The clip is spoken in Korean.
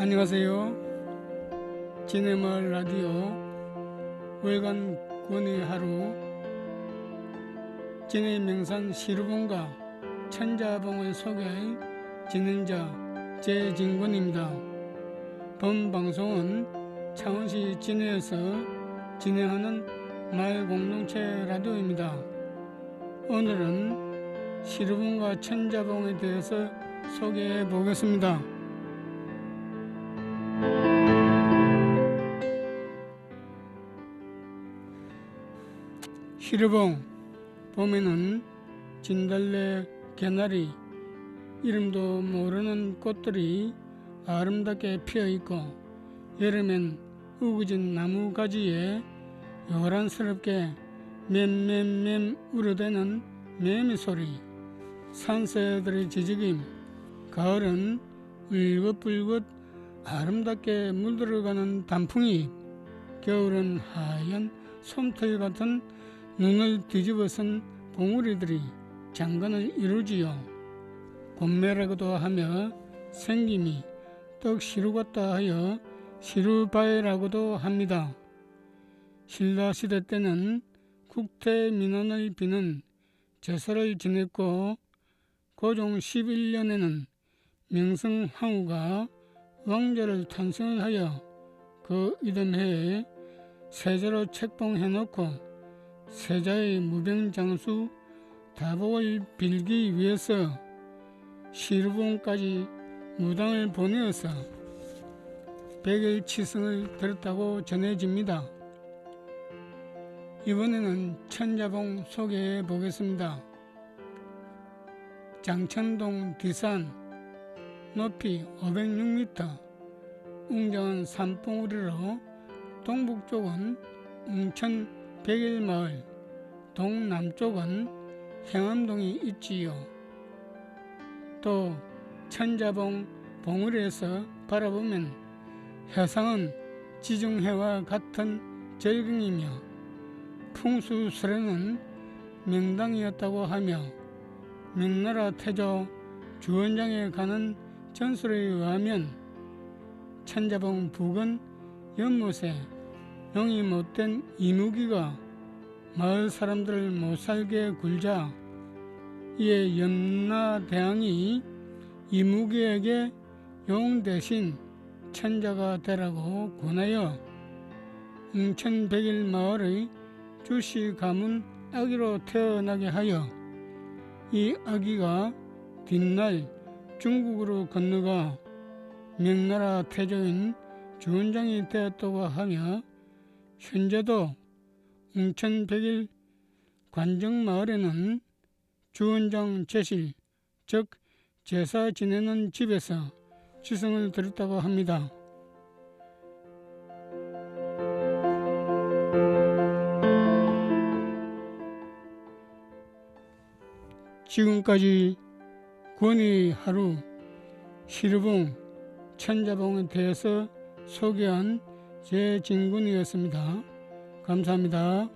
안녕하세요. 진해마을 라디오 월간 권의 하루 진해 명산 시루봉과 천자봉을 소개할 진행자 제진권입니다. 본 방송은 창원시 진해에서 진행하는 마을 공동체 라디오입니다. 오늘은 시루봉과 천자봉에 대해서 소개해 보겠습니다. 시르봉 봄에는 진달래, 개나리 이름도 모르는 꽃들이 아름답게 피어 있고 여름엔 우거진 나무 가지에 요란스럽게 맴맴맴 우러대는 매미 소리 산새들의 지지김 가을은 울긋불긋 아름답게 물들어가는 단풍이 겨울은 하얀 솜털 같은 눈을 뒤집어 쓴 봉우리들이 장관을 이루지요. 곰매라고도 하며 생김이 떡 시루 같다 하여 시루바에라고도 합니다. 신라 시대 때는 국태 민원을 비는 제사를 지냈고 고종 11년에는 명성 황후가 왕자를 탄생을 하여 그 이듬해에 세자로 책봉해놓고 세자의 무병장수 다복을 빌기 위해서 시루봉까지 무당을 보내어서 백일 치승을 들었다고 전해집니다. 이번에는 천자봉 소개해 보겠습니다. 장천동 뒤산 높이 506m 웅장한 산봉우리로 동북쪽은 웅천 백일마을 동남쪽은 행암동이 있지요. 또 천자봉 봉우리에서 바라보면 해상은 지중해와 같은 절경이며 풍수설에는 명당이었다고 하며 명나라 태조 주원장에 가는 전설에 의하면 천자봉 북은 연못에 용이 못된 이무기가 마을 사람들을 못살게 굴자 이에 염라대왕이 이무기에게 용 대신 천자가 되라고 권하여 웅천백일 마을의 주씨 가문 아기로 태어나게 하여 이 아기가 뒷날 중국으로 건너가 명나라 태조인 주원장이 되었다고 하며 현재도 웅천 백일 관정마을에는 주원장 제실, 즉 제사 지내는 집에서 지성을 드렸다고 합니다. 지금까지 권위 하루 시르봉 천자봉에 대해서 소개한 제 진군이었습니다. 감사합니다.